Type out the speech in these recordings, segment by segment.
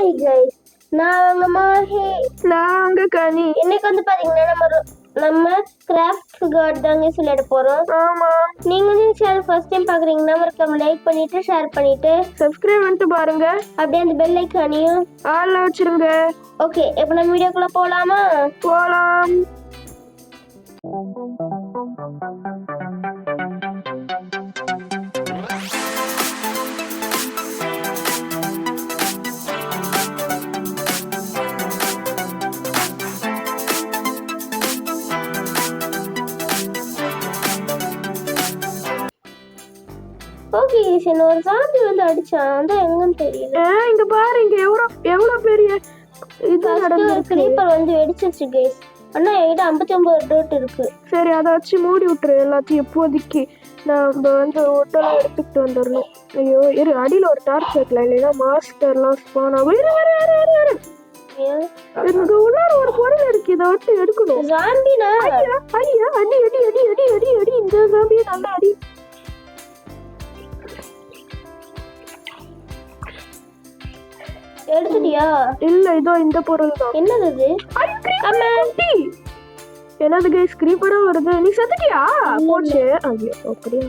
Hi guys நான் உங்க மாஹி நாங்க கனி. இன்னைக்கு வந்து பாத்தீங்கன்னா நம்ம நம்ம கிராஃப்ட் கார்டு தாங்க விளையாட போறோம். ஆமா. நீங்க வந்து சேனல் ஃபர்ஸ்ட் டைம் பாக்குறீங்கன்னா மறக்காம லைக் பண்ணிட்டு ஷேர் பண்ணிட்டு சப்ஸ்கிரைப் பண்ணிட்டு பாருங்க. அப்படியே அந்த பெல் ஐக்கானையும் ஆள்ல வச்சிருங்க. ஓகே இப்போ நம்ம வீடியோக்குள்ள போலாமா? போலாம். ஓகே என்ன ஒரு சாமி வந்து அடிச்சான். அதான் எங்கன்னு தெரியல. இங்க பாரு இங்க எவ்வளவு எவ்வளவு பெரிய இது நடந்திருக்கு. கிரீப்பர் வந்து வெடிச்சிருச்சு கைஸ் அண்ணா என்கிட்ட ஐம்பத்தி ஒன்பது டோட் இருக்கு. சரி அதை வச்சு மூடி விட்டுரு எல்லாத்தையும் இப்போதைக்கு. நம்ம வந்து ஒட்டெல்லாம் எடுத்துக்கிட்டு வந்துடணும் ஐயோ இரு அடியில ஒரு டார்ச் வைக்கலாம் இல்லைன்னா மாஸ்டர்லாம் ஸ்பான் ஆகும். இரு இரு இரு இரு இரு. உள்ளார ஒரு பொருள் இருக்கு இதை விட்டு எடுக்கணும். ஜாம்பினா ஐயா ஐயா அடி அடி அடி அடி அடி அடி இந்த சாமியை நல்லா அடி. எடுத்துட்டியா? இல்ல இதோ இந்த பொருள் தான் என்னது இது? என்னது கைஸ் கிரீப்பரா வருது. நீ செத்துட்டியா? போச்சு. ஐயோ அப்படியே.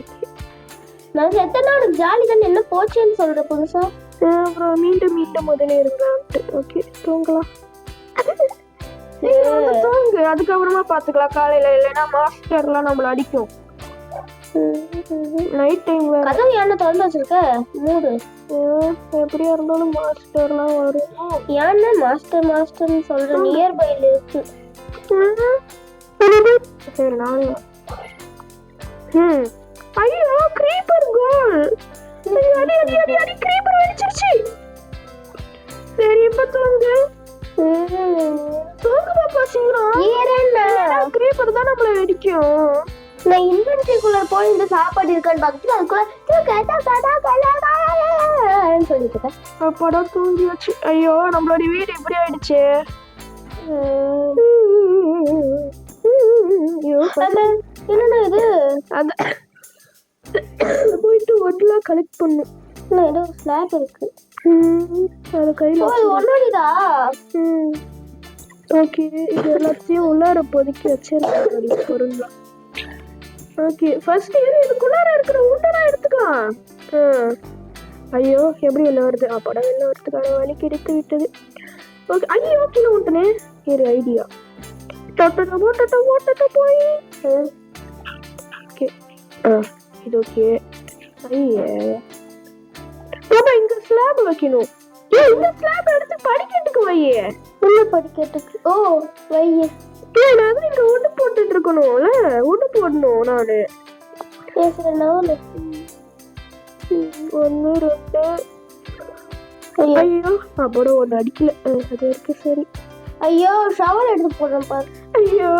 நான் செத்தனா உனக்கு ஜாலி தானே? என்ன போச்சேன்னு சொல்ற புதுசா? அப்புறம் மீண்டும் மீண்டும் முதலே இருங்களான்ட்டு ஓகே தூங்கலாம். தூங்கு. அதுக்கப்புறமா பாத்துக்கலாம். காலையில இல்லைன்னா மாஸ்டர்லாம் நம்மள அடிக்கும். நைட் டைம் கதவு ஏன்னா திறந்து வச்சிருக்க? மூடு. எப்படியா இருந்தாலும் மாஸ்டர்லாம் வரும். ஏன்னா மாஸ்டர் மாஸ்டர்னு சொல்ற நியர் பைல இருக்கு. சரி நானே ம் ஐயோ creeper கோல் அடி அடி அடி அடி creeper வெடிச்சிருச்சு சரி இப்ப தூங்கு. தூங்கு பாப்பா சீக்கிரம். creeper தான் நம்மள வெடிக்கும் நான் இன்வென்ட்ரிக்குள்ள போய் இந்த சாப்பாடு இருக்கான்னு பார்த்துட்டு அதுக்குள்ள தூக்க, தூக்க, தூக்க, தூக்க, சொல்லிட்டு இருக்கேன் அப்பாடா தூங்கியாச்சு ஐயோ நம்மளோட வீடு இப்படி ஆயிடுச்சு என்னண்ணா இது அத போயிட்டு ஒட்டலாம் கலெக்ட் பண்ணும் அண்ணா, ஏதோ ஸ்லாப் இருக்கு ம், அது கையில ஒன்னோடிதா ஓகே இது எல்லாத்தையும் உள்ளார பொதுக்கி வச்சிருக்கேன் பொருள் ஓகே ஃபர்ஸ்ட் இது இதுக்குள்ளார இருக்கிற உண்டெல்லாம் எடுத்துக்கலாம். ஆ. ஐயோ எப்படி வெளில வருது? அப்படா வெளில வரதுக்கான வழி கிடைத்து விட்டது. ஓகே ஐயோ கீழே விட்டனே ஒரு ஐடியா. டொட்டோ போட்டோ போட்டோ போய். ஓகே ஆ இது ஓகே ஐயே. பாப்பா இங்க ஸ்லாப் வைக்கணும். ஏ இந்த ஸ்லாப் எடுத்து படிக்கட்டுக்கு வையே. உள்ள படிக்கட்டுக்கு ஓ வையே. நான் இங்க உட்டு போட்டுட்டு இருக்கணும்ல உட்டு போடணும் நானு. பேசுறேன்னா ஒன்னு ரெண்டு. ஐயோ. அப்போட ஒன்னு அடிக்கல. அது வரைக்கும் சரி. ஐயோ ஷவர் எடுத்து போடுறேன் பாரு. ஐயோ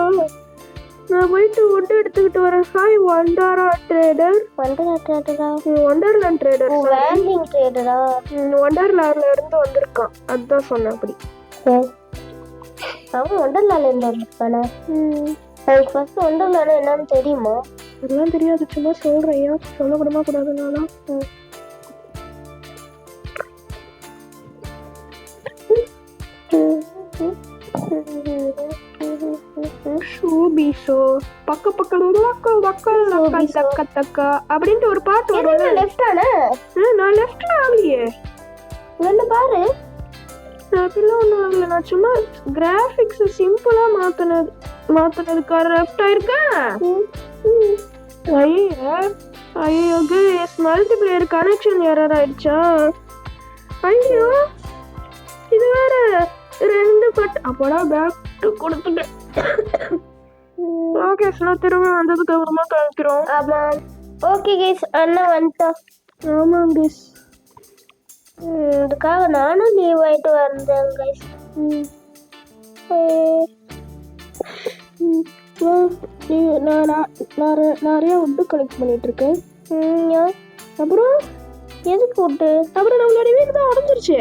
நான் போயிட்டு உட்டு எடுத்துக்கிட்டு வரேன். ஹாய் ஒண்டரா ட்ரேடர் ஒண்டர்லேண்ட் ட்ரேடர் ஓ வேண்டிங் ட்ரேடரா ஒண்டர்லேண்ட்ல இருந்து வந்திருக்கான். அதுதான் சொன்னேன் அப்படி. அவன் ஒண்டர்லால இருந்து வந்திருக்கானா ம், எனக்கு ஃபர்ஸ்ட் ஒண்டர்லானா என்னன்னு தெரியுமா? அதெல்லாம் தெரியாது சும்மா சொல்றேன். ஏன் சொல்லக்கூடமா கூடாதுனாலும் ஷூபிஷோ பக்க பக்கம் லக்க லக்க லக்க தக்க தக்க அப்படின்ட்டு ஒரு பாட்டு வரும் லெஃப்ட் ஆனா? நான் லெஃப்ட்ல ஆகலையே. என்ன பாரு. அப்படிலாம் ஒன்றும் ஆகல நான் சும்மா கிராஃபிக்ஸ் சிம்பிளா மாத்தினது மாத்தினதுக்காக லெஃப்ட் ஆயிருக்கேன் ஐயோ ஐயோ கேஸ் மல்டிப்ளேயர் கனெக்ஷன் எரர் ஆயிடுச்சா? ஐயோ இது வேற ரெண்டு பட் அப்போடா பேக் கொடுத்துட்டேன். ஓகே நான் திரும்ப வந்ததுக்கு அப்புறமா கழிக்கிறோம். ஆமா. ஓகே கைஸ் அண்ணா வந்துட்டா ஆமாம் கேஸ் இதுக்காக நானும் லீவ் ஆயிட்டு வந்தேன் கைஸ் நான் நான் நிறைய உட்டு கலெக்ட் பண்ணிட்டு இருக்கேன். அப்புறம் எதுக்கு விட்டு அப்புறம் நம்மளோட வீடு தான் உடஞ்சிருச்சு.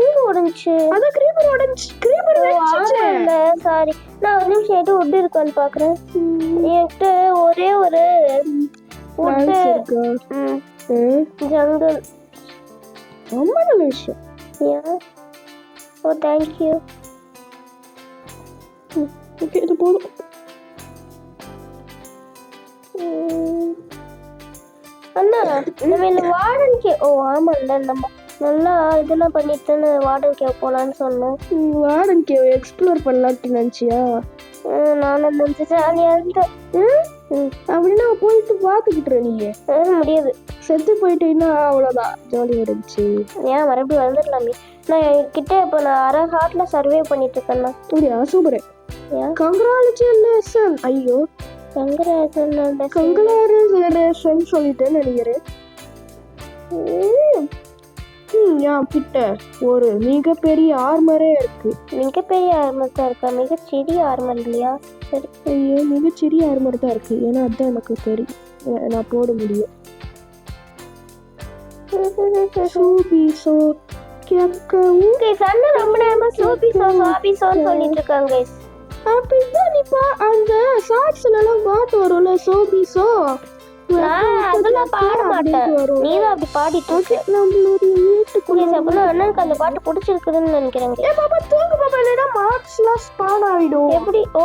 எங்க உடஞ்சிச்சு? அதான் கிரீப்பர் உடஞ்சி கிரீப்பர் வெடிச்சிருச்சு இல்ல. சாரி நான் ஒரு நிமிஷம் எட்டு உட்டு இருக்கான்னு பாக்குறேன். என்கிட்ட ஒரே ஒரு உட்டு ஜங்கல் ரொம்ப நல்ல விஷயம். ஏன் ஓ தேங்க்யூ ஓகே இது போதும். அண்ணா நம்ம இந்த வார்டன் கே ஓ ஆமாம்ல நம்ம நல்லா இதெல்லாம் பண்ணிட்டு வார்டன் கே போலான்னு சொன்னோம் வார்டன் கேவ் எக்ஸ்ப்ளோர் பண்ணலான்ட்டு நினச்சியா? நானும் நினைச்சு ஜாலியாக இருந்தேன் அப்படின்னா போயிட்டு பார்த்துக்கிட்டு நீங்க அது முடியாது. செத்து போயிட்டீங்கன்னா அவ்வளோதான் ஜாலியாக இருந்துச்சு ஏன் மறுபடியும் வந்துடலாமே நான் என்கிட்ட இப்போ நான் அரை ஹார்ட்ல சர்வே பண்ணிட்டு இருக்கேண்ணா அப்படியா? சூப்பர். ஏன்? கங்க்ராச்சுலேஷன் ஐயோ. சங்கராஜன் கங்க்ராச்சுலேஷன் சொல்லிட்டேன்னு நினைக்கிறேன். ம், என் கிட்ட ஒரு மிகப்பெரிய ஆர்மரே இருக்கு. மிகப்பெரிய ஆர்மர் தான் இருக்கா? மிகச்சிறிய ஆர்மர் இல்லையா? சரி. ஐயோ மிகச்சிறிய ஆர்மர் தான் இருக்கு. ஏன்னா அதுதான் எனக்கு தெரியும் அஹ் நான் போட முடியும். சூபி சோ கேட்கவும் கைஸ் அண்ணன் ரொம்ப நேரமா சோபி சோ சோபி சோன்னு சொல்லிட்டு இருக்காங்க கைஸ் அப்படிதான் நீ பா அந்த ஷார்ட்ஸ்ல எல்லாம் பாட்டு வரும்ல சோபி சோ அதெல்லாம் பாட மாட்டேன். நீ தான் அப்படி பாடிட்டு நம்மளுடைய வீட்டுக்குள்ள அப்படின்னா அண்ணனுக்கு அந்த பாட்டு பிடிச்சிருக்குதுன்னு நினைக்கிறேன் guys. ஏ பாப்பா தூங்கு பாப்பா. இல்லைன்னா மார்க்ஸ்லாம் ஸ்பான் ஆயிடும். எப்படி? ஓ.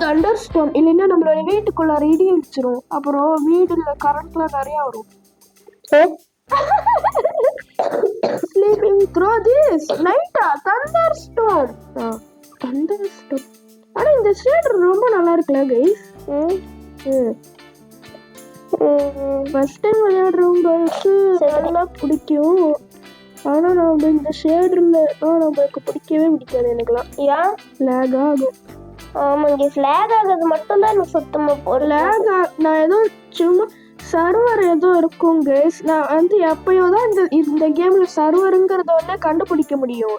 தண்டர் ஸ்டோன் இல்லைன்னா நம்மளோட வீட்டுக்குள்ள இடி அடிச்சிரும். அப்புறம் வீடுல கரண்ட்லாம் நிறைய வரும். ஸ்லீப்பிங் த்ரோ திஸ் நைட்டா தண்டர் ஸ்டோன் தண்டர் ஸ்டோன் ஆனா இந்த ஷேடர் ரொம்ப நல்லா இருக்குல்ல கைஸ் ம். ம். ஃபர்ஸ்ட் டைம் விளையாடுறவங்களுக்கு. நல்லா பிடிக்கும். ஆனா நம்ம இந்த ஷேடர்ல நம்மளுக்கு பிடிக்கவே பிடிக்காது எனக்குலாம் ஏன்? லேக் ஆகும். ஆமாங்க ஸ்லாக் ஆகுறது மட்டும் தான் எனக்கு சுத்தமா போடல லேக் நான் ஏதோ சும்மா சர்வர் ஏதோ இருக்கும் கைஸ் நான் வந்து எப்பயோ தான் இந்த இந்த கேம்ல சர்வருங்கிறத வந்து கண்டுபிடிக்க முடியும்.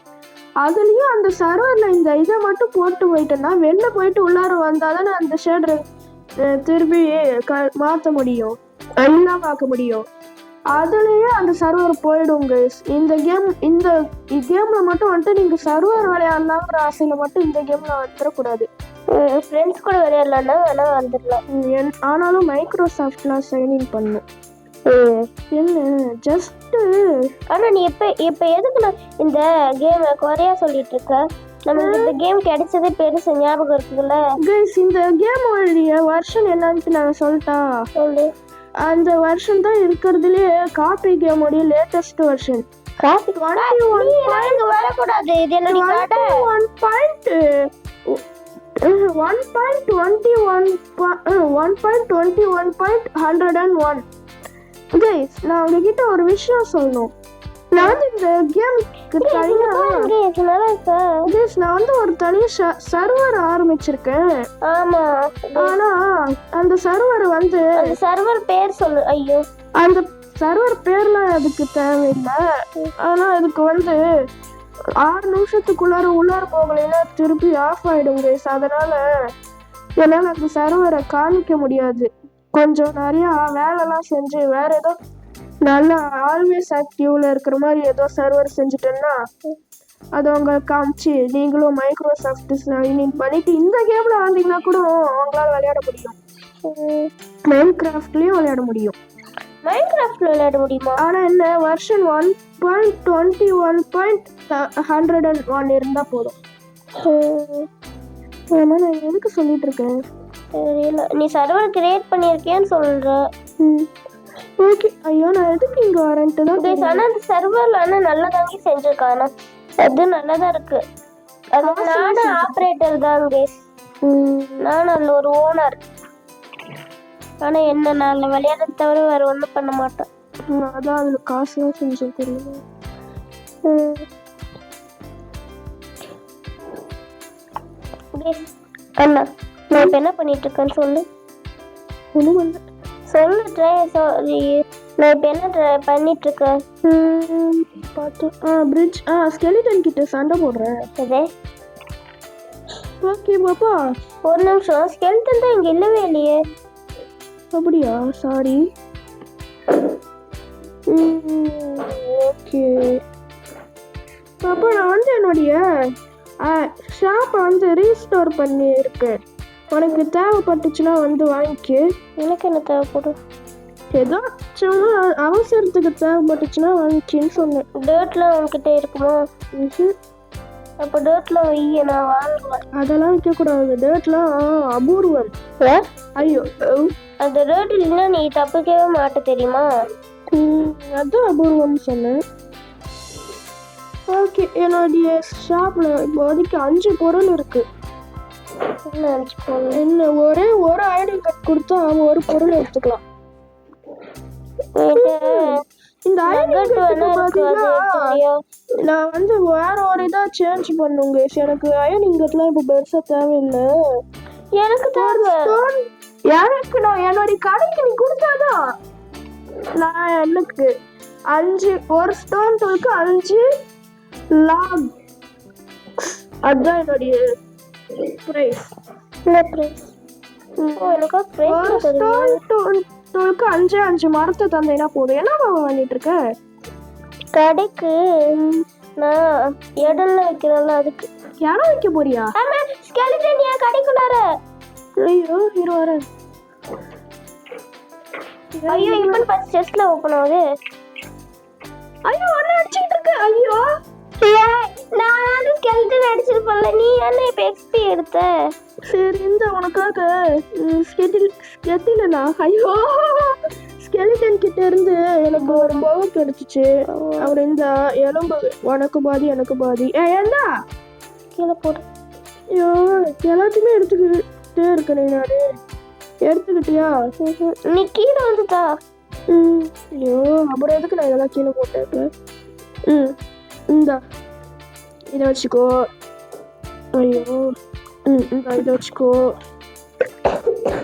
அதுலயும் அந்த சர்வர்ல இந்த இதை மட்டும் போட்டு போயிட்டேன்னா வெளில போயிட்டு உள்ளார வந்தாதான் நான் அந்த ஷேடர் திருப்பி க மாற்ற முடியும். எல்லாம் பார்க்க முடியும். அதுலயே அந்த சர்வர் போயிடும் கைஸ் இந்த கேம் இந்த கேம்ல மட்டும் வந்துட்டு நீங்க சர்வர் விளையாடலாங்கிற ஆசையில மட்டும் இந்த கேம்ல வந்துடக்கூடாது. ஃப்ரெண்ட்ஸ் கூட விளையாடலாம்னா வேணா வந்துடலாம். ஆனாலும் மைக்ரோசாஃப்ட்லாம் சைன்இன் பண்ணும் என்ன ஜஸ்ட் ஆனா நீ இப்ப இப்ப எதுக்கு நான் இந்த கேம் குறையா சொல்லிட்டு இருக்க? நமக்கு இந்த கேம் கிடைச்சதே பெருசு ஞாபகம் இருக்குதுல்ல? கைஸ் இந்த கேமோடைய வருஷன் என்னன்னு நான் சொல்லிட்டா சொல்லு. அந்த வருஷன் தான் இருக்கிறதுலே காப்பி கேமோடைய லேட்டஸ்ட் வருஷன் காப்பி நீ நாளைக்கு வரக்கூடாது. இது என்னடி one point one point twenty one one point twenty one point hundred and one guys நான் உங்ககிட்ட ஒரு விஷயம் சொல்லணும். நான் வந்து இந்த கேமுக்கு தனியாக கைஸ் நான் வந்து ஒரு தனி சர்வர் ஆரம்பிச்சிருக்கேன். ஆமா. ஆனா அந்த சர்வர் வந்து அந்த சர்வர் பேர் சொல்லு ஐயோ. அந்த சர்வர் பேர்லாம் அதுக்கு தேவையில்லை. ஆனா அதுக்கு வந்து ஆறு நிமிஷத்துக்குள்ளார உள்ளார போகலைன்னா திருப்பி ஆஃப் ஆயிடும் கைஸ் அதனால என்னால அந்த சர்வரை காமிக்க முடியாது. கொஞ்சம் நிறைய வேலைலாம் செஞ்சு வேற ஏதோ நல்லா ஆல்வேஸ் ஆக்டிவ்ல இருக்கிற மாதிரி ஏதோ சர்வர் செஞ்சுட்டேன்னா அது உங்களுக்கு காமிச்சு நீங்களும் மைக்ரோசாஃப்ட் சைன்இன் பண்ணிட்டு இந்த கேம்ல வந்தீங்கன்னா கூட உங்களால விளையாட முடியும். மைண்ட் கிராஃப்ட்லயும் விளையாட முடியும். மைன்கிராஃப்ட்ல விளையாட முடியுமா? ஆனா என்ன version one point twenty one point hundred and one இருந்தா போதும். ஆமா நான் எதுக்கு சொல்லிட்டு இருக்கேன்? தெரியல. நீ சர்வர் கிரியேட் பண்ணியிருக்கேன்னு சொல்ற. ஓகே ஐயோ நான் எதுக்கு இங்க வரேன்ட்டு தான் கைஸ் ஆனா அந்த சர்வர்ல ஆனா நல்லா தாங்கி செஞ்சிருக்காங்க. அது நல்லதா இருக்கு. அது நானும் ஆப்ரேட்டர் தான் கைஸ் நானும் அதுல ஒரு ஓனர் ஆனா என்ன நான் விளையாடுறத தவிர வேற ஒண்ணும் பண்ண மாட்டேன். அதான் அதுல காசுலாம் செஞ்சேன் தெரியுமா? கைஸ் அண்ணா நான் இப்ப என்ன பண்ணிட்டு இருக்கேன்னு சொல்லு. ஒன்றும் சொல்லு ட்ரை சாரி நான் இப்ப என்ன try பண்ணிட்டு இருக்கேன் ம், பார்த்து ஆ பிரிட்ஜ் ஆ ஸ்கெலிட்டன் கிட்ட சண்டை போடுறேன் இதே ஓகே பாப்பா. ஒரு நிமிஷம் ஸ்கெல்டன் தான் இங்க இல்லவே இல்லையே. அப்படியா? Sorry okay. பாப்பா நான் வந்து என்னுடைய ஷாப்பை வந்து ரீஸ்டோர் பண்ணியிருக்கேன். உனக்கு தேவைப்பட்டுச்சுன்னா வந்து வாங்கிக்க. எனக்கு என்ன தேவைப்படும்? ஏதோ சும்மா அவசரத்துக்கு தேவைப்பட்டுச்சுன்னா வந்துச்சுன்னு சொன்னேன். டேர்ட்லாம் உன்கிட்ட இருக்குமா. அப்போ டேர்ட்லாம் வைய நான் வாங்குவேன். அதெல்லாம் வைக்கக்கூடாது. டேட்லாம் அபூர்வம். ஐயோ. அந்த டேர்ட் இல்லைன்னா நீ தப்பிக்கவே மாட்ட தெரியுமா? அதான் அபூர்வம்னு சொன்னேன். ஓகே என்னுடைய ஷாப்ல இப்போதைக்கு அஞ்சு பொருள் இருக்கு. என்ன ஒரே ஒரு ஐடி கார்டு கொடுத்தா ஒரு பொருள் எடுத்துக்கலாம். இந்த ஐடி இருக்கு எடுத்துக்கிறியா? நான் வந்து வேற ஒரு இதா சேஞ்ச் பண்ணுங்க எனக்கு அயன் இங்கெல்லாம் இப்போ பெருசா தேவையில்லை. எனக்கு தேவை. எனக்கு நான் என்னுடைய கடைக்கு நீ கொடுத்தாதான் நான் எனக்கு அஞ்சு ஒரு ஸ்டோன் தொழுக்கு அஞ்சு லாக் அதுதான் என்னுடைய எனக்கா ஒரு பிரைஸ் தருவியா ஸ்டோன் தொழுக்கு அஞ்சு அஞ்சு மரத்தை தந்தேன்னா போதும் என்ன பண்ணிட்டு இருக்க கடைக்கு நான் இடம்ல வைக்கிறேன்ல அதுக்கு இடம் வைக்க போறியா ஆமா ஸ்கெலிட்டன் ஏன் கடைக்குள்ளார ஐயோ இரு வரேன் ஐயோ இப்போ ஃபர்ஸ்ட் செஸ்ல ஓபன் ஆகுது ஐயோ ஒன்னு ஸ்கெலிட்டன் அடிச்சிருப்பேன்ல நீ என்ன இப்போ எக்ஸ்பி எடுத்த? சரி இந்த உனக்காக ஸ்கெட்டில் ஸ்கெட்டிலனா ஐயோ ஸ்கெலிட்டன் கிட்ட இருந்து எனக்கு ஒரு பவர் கிடைச்சிச்சு அவர் இந்த எலும்பு உனக்கு பாதி எனக்கு பாதி. ஏ என்ன கீழே போடு. ஐயோ எல்லாத்தையுமே எடுத்துக்கிட்டே இருக்கேன் நானு. எடுத்துக்கிட்டியா? நீ கீழே வந்துட்டா. ம் ஐயோ அப்புறம் எதுக்கு நான் இதெல்லாம் கீழே போட்டேன்? ம் இந்தா. 이러시고 아이고 응 나이러시고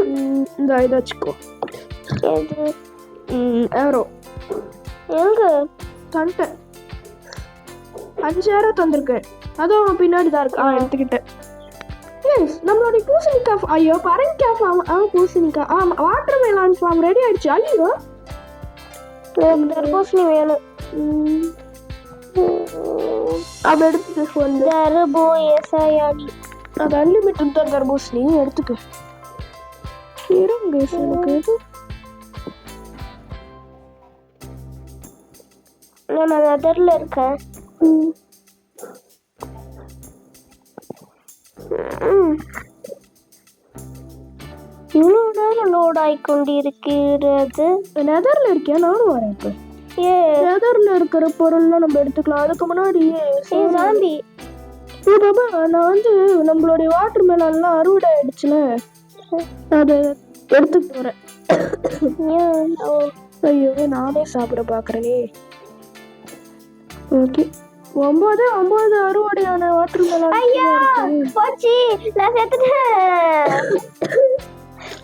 음 나이러시고. 여기 음 에로. எங்க தண்டை அஞ்சு ஏரோ தந்திருக்கேன் அதுவும் பின்னாடி தான் இருக்கு ஆ எடுத்துக்கிட்டேன். எஸ் நம்மளுடைய பூசணிக்காய் ஐயோ பரங்கிக்காய் ஃபார்ம் ஆ பூசணிக்காய் ஆ வாட்டர் மெலான் ஃபார்ம் ரெடி ஆயிடுச்சு. ஐயோ. தர்பூசணி வேணும். அப்ப எடுத்துக்க வந்து தர்போ எசாயாடி அது அன்லிமிட்டட் தான் தர்பூசணி எடுத்துக்க. இருங்க எனக்கு நான் நெதர்ல இருக்கேன். இவ்வளோ நேரம் லோட் ஆகிக்கொண்டிருக்கிறது நெதர்ல இருக்கியா? நானும் வரேன் இப்போ. ஏ. நெதர்ல இருக்கிற பொருள்லாம் நம்ம எடுத்துக்கலாம். அதுக்கு முன்னாடி சாம்பி பாபா நான் வந்து நம்மளுடைய வாட்டர் மெலன்லாம் அறுவடை ஆயிடுச்சுல அதை ஏன் ஓ. ஐயோ நானே சாப்பிட பாக்குறேனே ஓகே. ஒன்பது ஒன்பது அறுவடையான வாட்டர் மெலன் ஐயா போச்சு. நான் செத்துட்டேன்.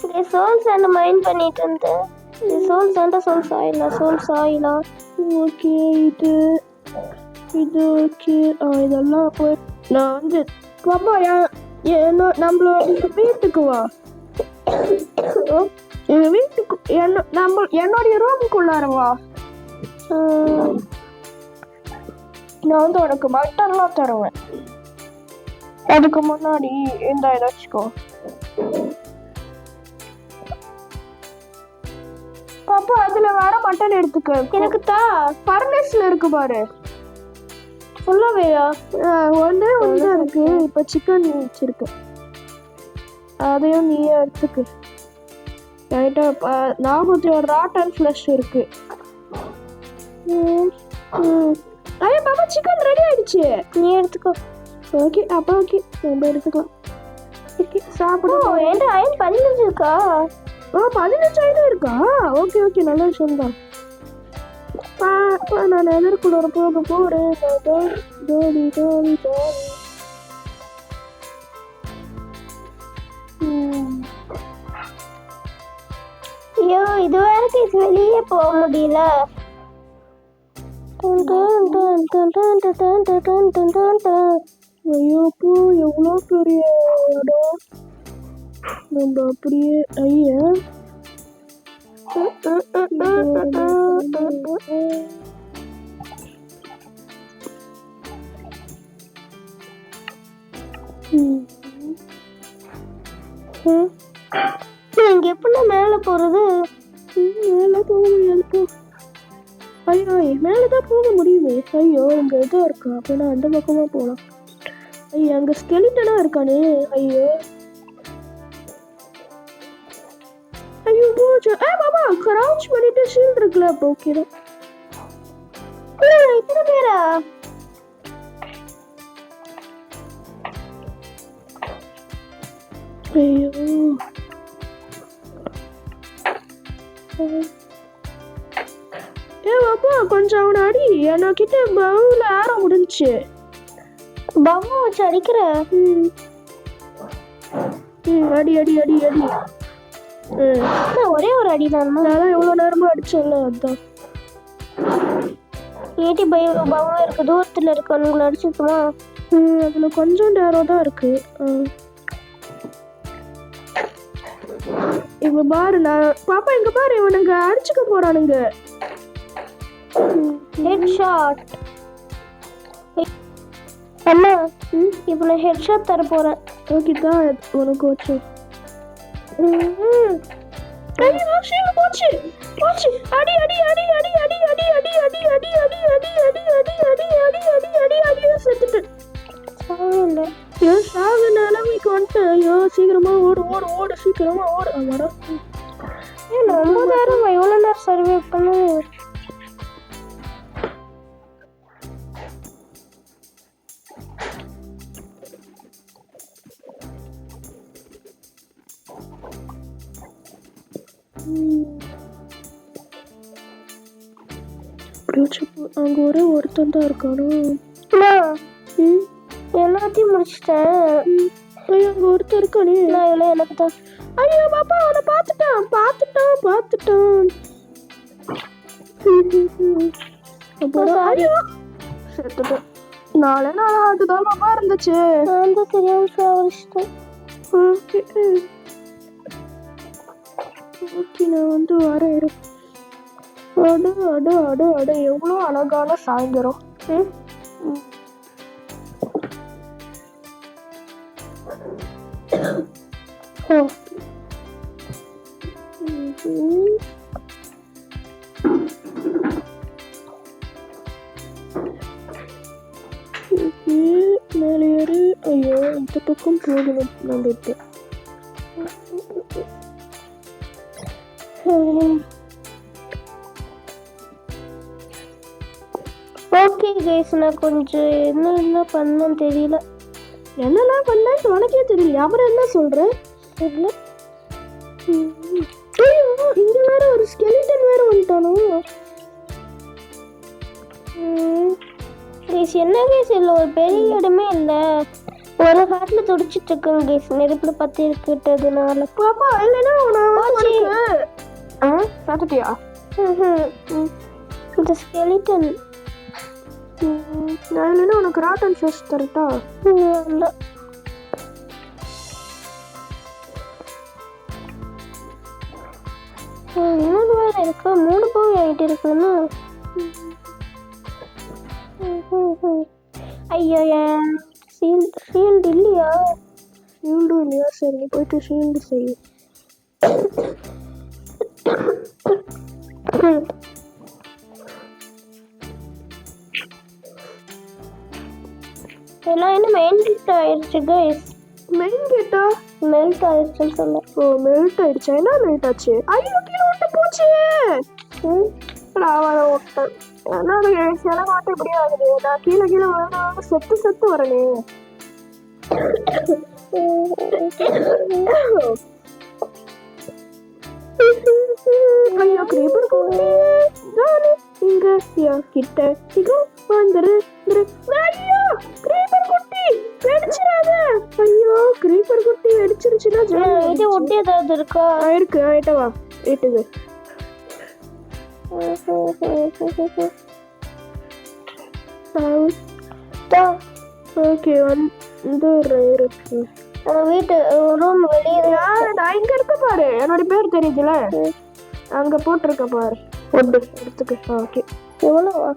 இங்கே சோல் சாண்டை மைண்ட் பண்ணிட்டு இருந்தேன் இது சோல் சாண்டா சோல் சாயிலா சோல் சாயிலா. ஓகே இது இது ஓகே. இதெல்லாம் போய் நான் வந்து பாப்பா என்ன நம்மளோட வீட்டுக்கு வா. எங்க வீட்டுக்கு என்ன நம்ம என்னுடைய ரூமுக்குள்ளார வா. நான் வந்து உனக்கு மட்டன்லாம் தருவேன். அதுக்கு முன்னாடி இந்த இதை வச்சுக்கோ பாப்பா அதுல வேற மட்டன் எடுத்துக்க. எனக்கு தா. பர்னஸ்ல இருக்கு பாரு. ஃபுல்லாவேயா ஒன்றே ஒன்று இருக்கு. இப்ப சிக்கன் வச்சிருக்கு. அதையும் நீ எடுத்துக்கு. ரைட்டா நாற்பத்தி ஒரு ராட்டன் ஃப்ளஷ் இருக்கு. ஐயா பாப்பா சிக்கன் ரெடி ஆயிடுச்சு. நீ எடுத்துக்கோ. ஓகே அப்போ ஓகே நம்ம எடுத்துக்கலாம். ஓகே சாப்பிடு. ஓ என்கிட்ட அயன் பதினஞ்சு இருக்கா ஆ பதினஞ்சு ஐநூறு இருக்கா ஓகே ஓகே நல்ல விஷயம் தான் நான் எதற்குள்ள போக போறேன் ஜோடி ஜோடி ஐயோ இது வரைக்கும் வெளியே போக முடியல ஐயோ பூ எவ்வளோ பெரிய இடம் நம்ம அப்படியே ஐயா. ம். இங்க எப்படி மேல போறது? மேல போக முடியாது போ. ஐயோ மேலதான் போக முடியுமே. ஐயோ அங்க இதா இருக்கா? அப்பனா அந்த பக்கமா போலாம். ஐயோ அங்க ஸ்கெலிட்டனா இருக்கானே. ஐயோ. bojo. Eh, ah, kira, crouch, meditación, regla, boquera. Uy, pero mira. Pero... anak kita కొంచెం ఆడి నాకైతే బావుల cari గురించి hmm, hmm, adi adi adi adi. ஒரே ஒரு அடி தான். நான் எவ்வளோ நேரமா அடிச்சேன்ல அதான். ஏடி பய பம்மா இருக்கு. தூரத்துல இருக்கு உங்களை அடிச்சுக்குமா அதில் கொஞ்சம் நேரம் தான் இருக்கு. இவங்க பாரு நான் பாப்பா இங்க பாரு இவனுங்க அடிச்சுக்க போறானுங்க. ஹெட் ஷாட் அண்ணா நான் ஹெட் ஷாட் தர போறேன் ஓகே தான் உனக்கு வச்சு ம். ஐயோ போச்சு போச்சு அடி அடி அடி அடி அடி அடி அடி அடி அடி அடி அடி அடி அடி அடி அடி அடி அடி அடி செத்துட்டேன் சாகல. ஐயோ சாக நிலைமைக்கு வந்துட்டு ஐயோ சீக்கிரமா ஓடு ஓடு ஓடு சீக்கிரமா ஓடு ஆமாடா ஏன் ஒன்பதாயிரம் எவ்வளோ நேரம் சர்வே பண்ணு அங்க ஒரே ஒருத்தன் தான் இருக்கானோ? எல்லாத்தையும் முடிச்சிட்டேன். ஐயோ அங்க ஒருத்தன் இருக்கானே. நான் இவ்வளோ எனக்கு தான். ஐயோ பாப்பா அவனை பார்த்துட்டான் பார்த்துட்டான் பார்த்துட்டான். அப்புறம் ஐயோ. செத்துட்டேன். நாளே நாள் அதுதான் பாப்பா இருந்துச்சு. நான் தான் தெரியாம சாவடிச்சிட்டேன். ஓகே ஓகே நான் வந்து வரேன் இரு. அடு அடு அடு அடு. எவ்வளோ அழகான சாயந்தரம். ம். மேலே ஏறு. ஐயோ இந்த பக்கம் போகணும். நம்ம இப்போ ஓகே கைஸ் நான் கொஞ்சம் என்ன என்ன பண்ணேன்னு தெரியல. என்னெல்லாம் பண்ணேன்னு உனக்கே தெரியல. அப்புறம் என்ன சொல்ற? தெரியல. இங்க வேற ஒரு ஸ்கெலிட்டன் வேற வந்துட்டானோ? கைஸ் என்ன கைஸ் இல்லை ஒரு பெரிய இடமே இல்லை. ஒரு ஹார்ட்ல துடிச்சிட்டு இருக்கேன் கைஸ் நெருப்புல பத்தி இருக்கிட்டதுனால பாப்பா இல்லைன்னா நான் ம்ஹும். இந்த ஸ்கெலிட்டன் நான் இல்லைன்னா உனக்கு ராட்டன் ஃபிஷ் தரட்டா? ம், இன்னொரு வேற இருக்கா. மூணு பவுன் ஆகிட்டு இருக்குன்னா ஐயோ என் ஷீல்டு ஷீல்டு இல்லையா? ஷீல்டும் இல்லையா? சரி போயிட்டு ஷீல்டு செய் ம். எல்லாம் என்ன மெல்ட் ஆயிடுச்சு கைஸ் மெயின் கேட்டா மெல்ட் ஆயிடுச்சுன்னு சொன்னேன் ஓ மெல்ட் ஆயிடுச்சா என்ன மெல்ட் ஆச்சு? ஐயோ கீழே விட்டு போச்சு. நான் ஏன்னா அது சில மாட்டம் இப்படியே ஆகுது. நான் கீழே கீழே விழுந்து செத்து செத்து வரனே. ஐயோ கிரீப்பர் கூட்டி நானு இங்க கிட்ட வந்துரு. ஐயோ கிரீப்பர் குட்டி வெடிச்சிடாத ஐயோ கிரீப்பர் குட்டி வெடிச்சிருச்சுன்னா ஆ, ஜாலி இது ஒட்டி ஏதாவது இருக்கா இருக்கு ஆயிட்ட வா வீட்டுக்கு ஓகே வந்து இருக்கு வீட்டு ரூம் வெளியே நான் இங்க இருக்க பாரு. என்னோட பேர் தெரியுதுல. அங்க போட்டிருக்க பாரு. ஒன்று எடுத்துக்க. ஓகே எவ்வளோவா?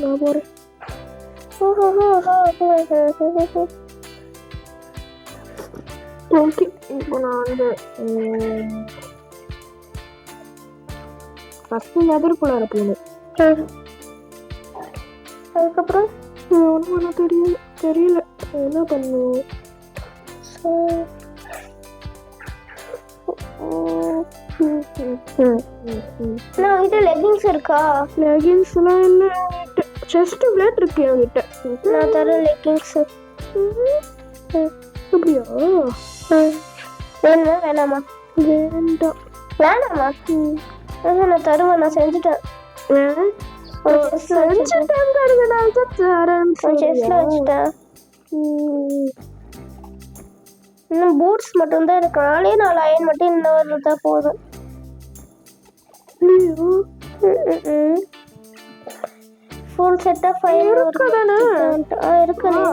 நான் போறேன். ஓகே இப்போ நான் வந்து உம், ஃபர்ஸ்ட் போகணும் அதுக்கப்புறம் ஒன்றும் ஒன்றும் தெரியல. தெரியல. என்ன பண்ணுவோம் நான் உங்ககிட்ட லெகிங்ஸ் இருக்கா? லெகின்ஸ்லாம் இல்லை செஸ்ட் பிளேட் இருக்கு என்கிட்ட நான் தரேன் லெகிங்ஸ் அப்படியா? வேணுமா வேணாமா வேண்டாம். வேணாமா நான் தருவேன் நான் செஞ்சுட்டேன். chestல சொல்றியா? வச்சுட்டேன். ம். இன்னும் பூட்ஸ் மட்டும்தான் இருக்கு. நாலே நாலு அயன் மட்டும் இந்த வருதா போதும். ஃபுல் செட்டா ஃபைல் இருக்கு தானே? இருக்குனே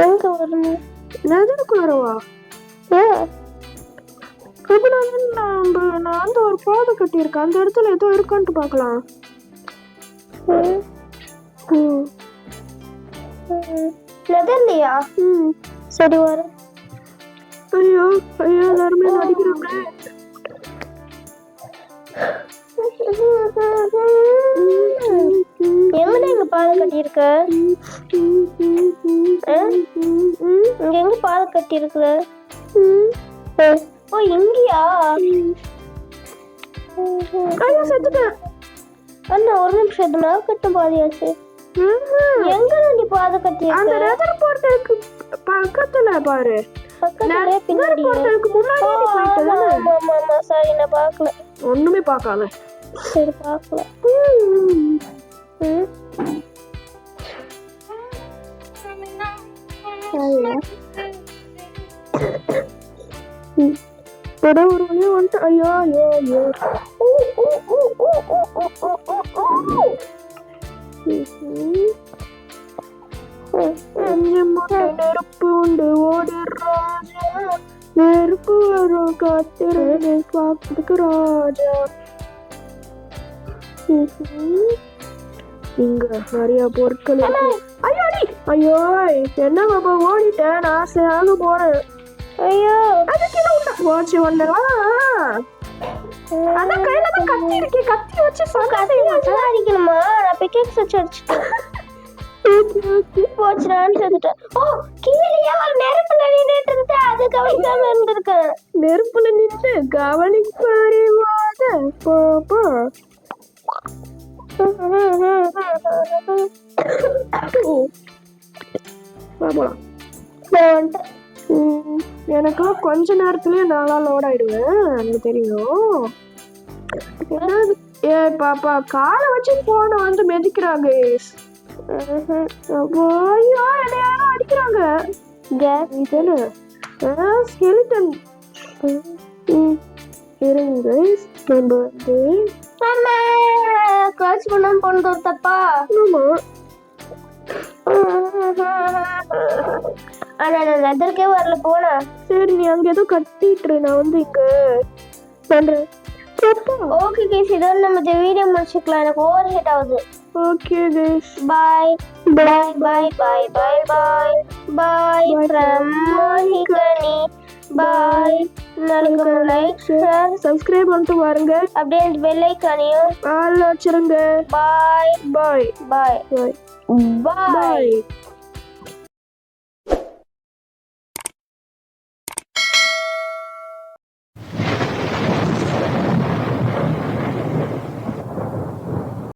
எங்க வரணும் எதுக்கு வரவா? ஏ இப்போ நான் நான் அந்த ஒரு பாதை கட்டியிருக்கேன். அந்த இடத்துல ஏதோ இருக்கான்ட்டு பார்க்கலாம். இல்லையா ம். சரி வர. ஐயோ ஐயோ எல்லாருமே நடிக்கிறாங்க. எங்கடா இங்க பாதை கட்டியிருக்க? இங்க எங்க பாதை கட்டியிருக்கிற ஓ இங்கயா? ஐயோ செத்துட்டேன். அண்ணா ஒரு நிமிஷம் இது நான் கட்ட பாதையாச்சு. எங்க நீ பாதை கட்டியிருக்க? அந்த நெதர் போர்ட்டலுக்கு பக்கத்துல பாரு. பக்கத்துலயே நெதர் பின்னாடியே. போர்ட்டலுக்கு முன்னாடி போயிட்ட ஆமா? ஆமா, sorry, நான் பார்க்கல. ஒண்ணுமே பார்க்காம. சரி பார்க்கல ம். ம். ஐயோ. ம். இப்பதான் ஒரு வழியா வந்துட்டேன் ஐயோ ஐயோ ஐயோ ஊ, ஊ, ஊ, ஊ, ஊ, ஊ, ஊ, ஊ, ஊ. ம்ஹும். ம், இங்க நிறைய பொருட்கள் ஐயோ! ஐயோ என்ன பாப்பா ஓடிட்டேன். நான் ஆசையாக போறேன். ஐயோ அது கீழே போச்சு அதான் கையில தான் கத்தி இருக்கே. கத்தி வச்சு கத்தி வச்சு அடிக்கணுமா? நான் பிக்கெக்ஸ் வச்சு அடிச்சிட்டேன். செத்துட்டேன் ஓ கீழேயே ஒரு நெருப்புல நின்றுட்டு அது கவனிக்காம இருந்திருக்கேன். நெருப்புல நின்று கவனிப்பறிவாத பாப்பா. போலாம் நான் ம், எனக்கெல்லாம் கொஞ்ச நேரத்துலயே நாளா லோட் ஆயிடுவேன். எனக்கு தெரியும். என்னது? ஏ பாப்பா காலை வச்சு போன வந்து மிதிக்கிறாங்க ஐயோ என்னை யாரோ அடிக்கிறாங்க. கேஸ் இதுன்னு ஸ்கெலிட்டன் இருங்க நம்ம வந்து அம்மா கிராச் பண்ணாம போனது ஒரு தப்பா? ஆமா. ஆனா நான் லெதருக்கே வரல போனா. சரி நீ அங்க ஏதோ கட்டிட்டு நான் வந்து இங்க பண்றேன். ஓகே கேஸ் இதோட நம்ம இந்த வீடியோ முடிச்சுக்கலாம். எனக்கு ஓவர் ஹீட் ஆகுது. Okay guys bye bye bye bye bye bye bye from மோனிகனி bye. நாளைக்கு லைக் ஷேர் சப்ஸ்கிரைப் பண்ணிட்டு பாருங்க அப்படியே பெல் ஐக்கானையும் ஆள் வச்சிருங்க. பாய் பாய் பாய் பாய் பாய்